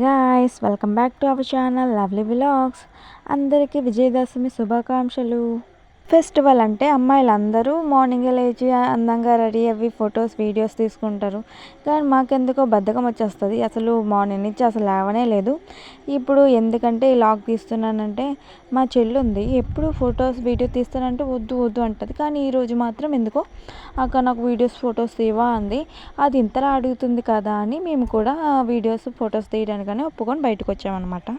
Guys welcome back to our channel lovely vlogs అందరికీ విజయదశమి శుభాకాంక్షలు. Festival అంటే అమ్మాయిలందరూ మార్నింగ్ లేచి అందంగా రెడీ అవి ఫొటోస్ వీడియోస్ తీసుకుంటారు. కానీ మాకెందుకో బద్ధకం వచ్చేస్తుంది. అసలు మార్నింగ్ నుంచి అసలు లేవనే లేదు. ఇప్పుడు ఎందుకంటే ఈ లాగ్ తీస్తున్నానంటే మా చెల్లి ఉంది. ఎప్పుడు ఫొటోస్ వీడియో తీస్తానంటే వద్దు వద్దు అంటుంది. కానీ ఈరోజు మాత్రం ఎందుకో అక్క నాకు వీడియోస్ ఫొటోస్ తీవా అంది. అది ఇంతలా అడుగుతుంది కదా అని మేము కూడా వీడియోస్ ఫొటోస్ తీయడానికని ఒప్పుకొని బయటకు వచ్చామన్నమాట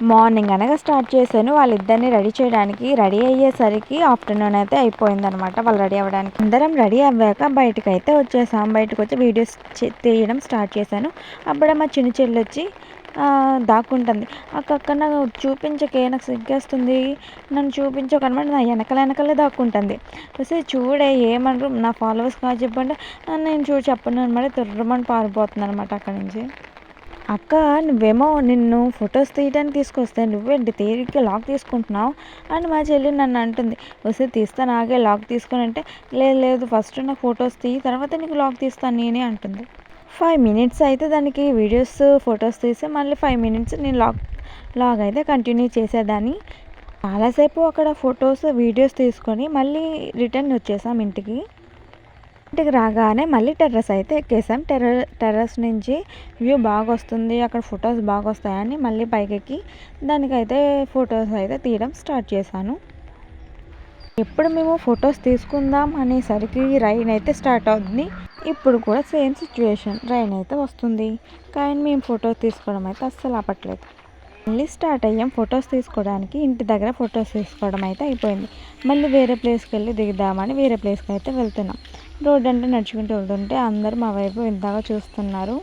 మార్నింగ్ అనగా స్టార్ట్ చేశాను. వాళ్ళిద్దరిని రెడీ చేయడానికి రెడీ అయ్యేసరికి ఆఫ్టర్నూన్ అయితే అయిపోయిందనమాట వాళ్ళు రెడీ అవ్వడానికి. అందరం రెడీ అవ్వాక బయటకు అయితే వచ్చేసాం. బయటకు వచ్చి వీడియోస్ తీయడం స్టార్ట్ చేశాను. అప్పుడే మా చిన్న చెల్లి వచ్చి దాక్కుంటుంది. అక్కడ నాకు చూపించకే నాకు సిగ్గేస్తుంది. నన్ను చూపించక అనమాట. నా వెనకల వెనకలే దాక్కుంటుంది. చూసి చూడే ఏమనరు? నా ఫాలోవర్స్ కాదు చెప్పండి. నేను చూడు చెప్పను అనమాట. తుర్రమని పారిపోతుంది అనమాట అక్కడి నుంచి. అక్క నువ్వేమో నిన్ను ఫొటోస్ తీయడానికి తీసుకొస్తే నువ్వేంటి తీరిక లాక్ తీసుకుంటున్నావు? అని మా చెల్లి నన్ను అంటుంది. వస్తే తీస్తాను ఆగే లాక్ తీసుకొని అంటే లేదు లేదు ఫస్ట్ నాకు ఫొటోస్ తీయి తర్వాత నీకు లాక్ తీస్తాను నేనే అంటుంది. ఫైవ్ మినిట్స్ అయితే దానికి వీడియోస్ ఫొటోస్ తీసి మళ్ళీ ఫైవ్ మినిట్స్ నేను లాగ్ లాగ్ అయితే కంటిన్యూ చేసేదాన్ని. చాలాసేపు అక్కడ ఫొటోస్ వీడియోస్ తీసుకొని మళ్ళీ రిటర్న్ వచ్చేసాం ఇంటికి. ఇంటికి రాగానే మళ్ళీ టెర్రస్ అయితే ఎక్కేసాం. టెర్ర టెర్రస్ నుంచి వ్యూ బాగా వస్తుంది అక్కడ ఫొటోస్ బాగా వస్తాయని మళ్ళీ పైకెక్కి దానికైతే ఫొటోస్ అయితే తీయడం స్టార్ట్ చేశాను. ఎప్పుడు మేము ఫొటోస్ తీసుకుందాం అనేసరికి రైన్ అయితే స్టార్ట్ అవుతుంది ఇప్పుడు కూడా సేమ్ సిచ్యువేషన్ రైన్ అయితే వస్తుంది. కానీ మేము ఫొటోస్ తీసుకోవడం అయితే అస్సలు ఆపట్లేదు. మళ్ళీ స్టార్ట్ అయ్యాం ఫొటోస్ తీసుకోవడానికి. ఇంటి దగ్గర ఫొటోస్ తీసుకోవడం అయితే అయిపోయింది. మళ్ళీ వేరే ప్లేస్కి వెళ్ళి దిగుదామని వేరే ప్లేస్కి అయితే వెళ్తున్నాం. రోడ్ అంటే నడుచుకుంటూ వెళ్తుంటే అందరూ మా వైపు ఇంతగా చూస్తున్నారు.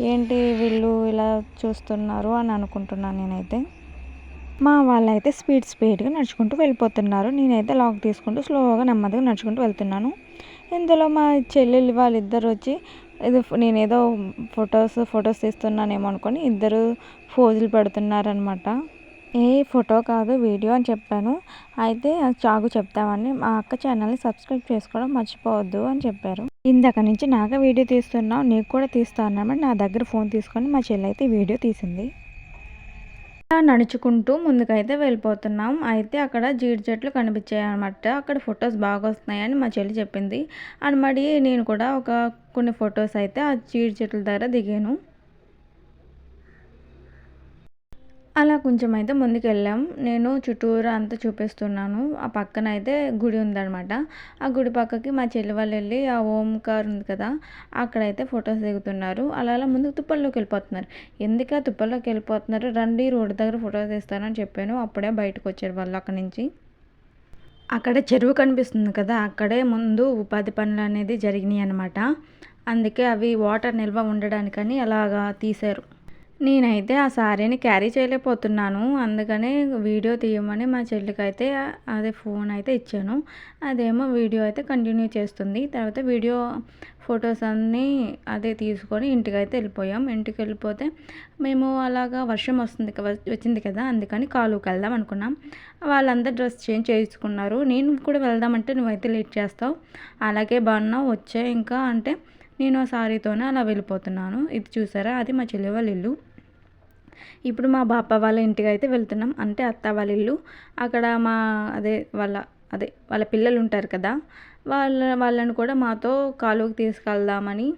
ఏంటి వీళ్ళు ఇలా చూస్తున్నారు అని అనుకుంటున్నాను నేనైతే. మా వాళ్ళైతే స్పీడ్ స్పీడ్గా నడుచుకుంటూ వెళ్ళిపోతున్నారు. నేనైతే లాక్ తీసుకుంటూ స్లోగా నెమ్మదిగా నడుచుకుంటూ వెళ్తున్నాను. ఇందులో మా చెల్లెలు వాళ్ళిద్దరు వచ్చి ఇది నేనేదో ఫొటోస్ ఫొటోస్ తీస్తున్నానేమో అనుకొని ఇద్దరు ఫోజులు పెడుతున్నారనమాట ఏ ఫోటో కాదు వీడియో అని చెప్పాను. అయితే చాగు చెప్తామని మా అక్క ఛానల్ని సబ్స్క్రైబ్ చేసుకోవడం మర్చిపోవద్దు అని చెప్పారు. ఇందాక నుంచి నాకే వీడియో తీస్తున్నావు నీకు కూడా తీస్తా అన్నమాట నా దగ్గర ఫోన్ తీసుకొని మా చెల్లి అయితే వీడియో తీసింది. నడుచుకుంటూ ముందుకైతే వెళ్ళిపోతున్నాం. అయితే అక్కడ జీడి చెట్లు కనిపించాయి అనమాట అక్కడ ఫొటోస్ బాగా వస్తున్నాయని మా చెల్లి చెప్పింది. అనమాట నేను కూడా ఒక కొన్ని ఫొటోస్ అయితే ఆ జీడి చెట్ల దగ్గర దిగాను. అలా కొంచెం అయితే ముందుకు వెళ్ళాం నేను చుట్టూరా అంతా చూపిస్తున్నాను. ఆ పక్కన అయితే గుడి ఉందనమాట ఆ గుడి పక్కకి మా చెల్లి వాళ్ళు వెళ్ళి ఆ ఓంకార్ ఉంది కదా అక్కడైతే ఫొటోస్ దిగుతున్నారు. అలా అలా ముందుకు తుప్పల్లోకి వెళ్ళిపోతున్నారు. ఎందుకు తుప్పల్లోకి వెళ్ళిపోతున్నారు? రండి రోడ్డు దగ్గర ఫొటోస్ తీస్తానని చెప్పాను. అప్పుడే బయటకు వచ్చారు వాళ్ళు అక్కడి నుంచి. అక్కడ చెరువు కనిపిస్తుంది కదా అక్కడే ముందు ఉపాధి పనులు అనేది జరిగినాయి అనమాట అందుకే అవి వాటర్ నిల్వ ఉండడానికని అలాగా తీశారు. నేనైతే ఆ శారీని క్యారీ చేయలేకపోతున్నాను. అందుకనే వీడియో తీయమని మా చెల్లికి అయితే అదే ఫోన్ అయితే ఇచ్చాను. అదేమో వీడియో అయితే కంటిన్యూ చేస్తుంది. తర్వాత వీడియో ఫొటోస్ అన్నీ అదే తీసుకొని ఇంటికి అయితే వెళ్ళిపోయాం. ఇంటికి వెళ్ళిపోతే మేము అలాగా వర్షం వస్తుంది వచ్చింది కదా అందుకని కాలుకి వెళ్దాం అనుకున్నాం. వాళ్ళందరూ డ్రెస్ చేంజ్ చేసుకున్నారు నేను కూడా వెళ్దామంటే నువ్వైతే లేట్ చేస్తావు. అలాగే బాగున్నావు వచ్చే ఇంకా అంటే నేను ఆ సారీతోనే అలా వెళ్ళిపోతున్నాను. ఇది చూసారా? అది మా చెల్లి వాళ్ళ ఇల్లు. ఇప్పుడు మా బాప వాళ్ళ ఇంటికి అయితే వెళ్తున్నాం. అంటే అత్త వాళ్ళ ఇల్లు. అక్కడ మా అదే వాళ్ళ అదే వాళ్ళ పిల్లలు ఉంటారు కదా. వాళ్ళ వాళ్ళని కూడా మాతో కాలువకి తీసుకెళ్దామని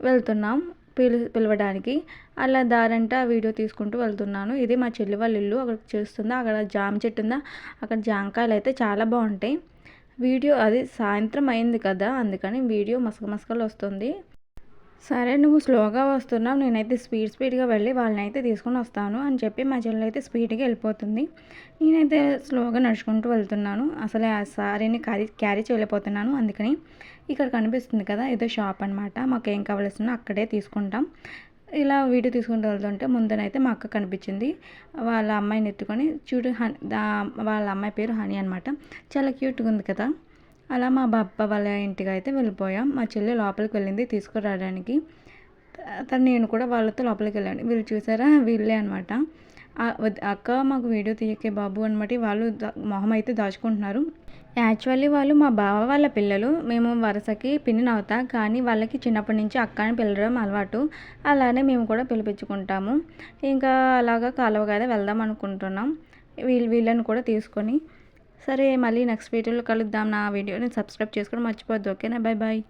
వెళ్తున్నాం పిలు పిలవడానికి. అలా దారంట వీడియో తీసుకుంటూ వెళ్తున్నాను. ఇది మా చెల్లి వాళ్ళ ఇల్లు. అక్కడ చూస్తుందా? అక్కడ జామ చెట్టు ఉందా? అక్కడ జామకాయలు అయితే చాలా బాగుంటాయి. వీడియో అది సాయంత్రం అయింది కదా అందుకని వీడియో మసక మసకలు వస్తుంది. సరే నువ్వు స్లోగా వస్తున్నావు నేనైతే స్పీడ్ స్పీడ్గా వెళ్ళి వాళ్ళని అయితే తీసుకొని వస్తాను అని చెప్పి మా చెల్లి అయితే స్పీడ్గా వెళ్ళిపోతుంది. నేనైతే స్లోగా నడుచుకుంటూ వెళ్తున్నాను. అసలే ఆ సారీని క్యారీ క్యారీ చేయలేకపోతున్నాను అందుకని ఇక్కడ కనిపిస్తుంది కదా ఏదో షాప్ అనమాట మాకు ఏం కావాల్సిన అక్కడే తీసుకుంటాం. ఇలా వీడియో తీసుకుంటూ వెళ్తుంటే ముందనైతే మా అక్క కనిపించింది. వాళ్ళ అమ్మాయిని ఎత్తుకొని చూడు హనీ వాళ్ళ అమ్మాయి పేరు హనీ అనమాట చాలా క్యూట్గా ఉంది కదా. అలా మా బాబా వాళ్ళ ఇంటికి అయితే వెళ్ళిపోయాం. మా చెల్లి లోపలికి వెళ్ళింది తీసుకురావడానికి. తను నేను కూడా వాళ్ళతో లోపలికి వెళ్ళాను. వీళ్ళు చూసారా? వీళ్ళే అనమాట అక్క మాకు వీడియో తీయకే బాబు అనమాట వాళ్ళు మొహం అయితే దాచుకుంటున్నారు. యాక్చువల్లీ వాళ్ళు మా బావ వాళ్ళ పిల్లలు. మేము వరుసకి పిన్నిని అవుతా కానీ వాళ్ళకి చిన్నప్పటి నుంచి అక్క అని పిలవడం అలవాటు. అలానే మేము కూడా పిలిపించుకుంటాము. ఇంకా అలాగా కాలువ కదా వెళ్దాం అనుకుంటున్నాం. వీళ్ళు వీళ్ళని కూడా తీసుకొని. సరే మళ్ళీ నెక్స్ట్ వీడియోలో కలుద్దాం. నా వీడియోని సబ్స్క్రైబ్ చేసుకోవడం మర్చిపోద్దు ఓకేనా? Bye bye